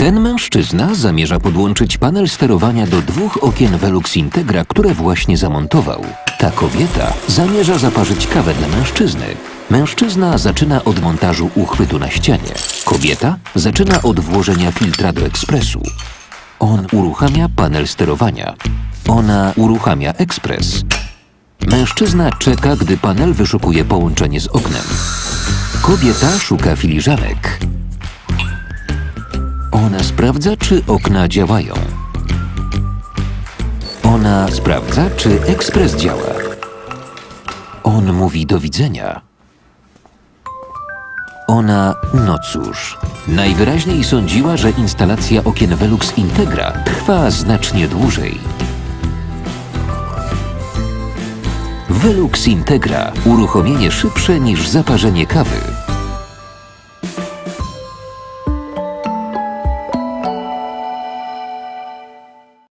Ten mężczyzna zamierza podłączyć panel sterowania do dwóch okien Velux Integra, które właśnie zamontował. Ta kobieta zamierza zaparzyć kawę dla mężczyzny. Mężczyzna zaczyna od montażu uchwytu na ścianie. Kobieta zaczyna od włożenia filtra do ekspresu. On uruchamia panel sterowania. Ona uruchamia ekspres. Mężczyzna czeka, gdy panel wyszukuje połączenie z oknem. Kobieta szuka filiżanek. Ona sprawdza, czy okna działają. Ona sprawdza, czy ekspres działa. On mówi do widzenia. Ona, no cóż, najwyraźniej sądziła, że instalacja okien Velux Integra trwa znacznie dłużej. Velux Integra uruchomienie szybsze niż zaparzenie kawy.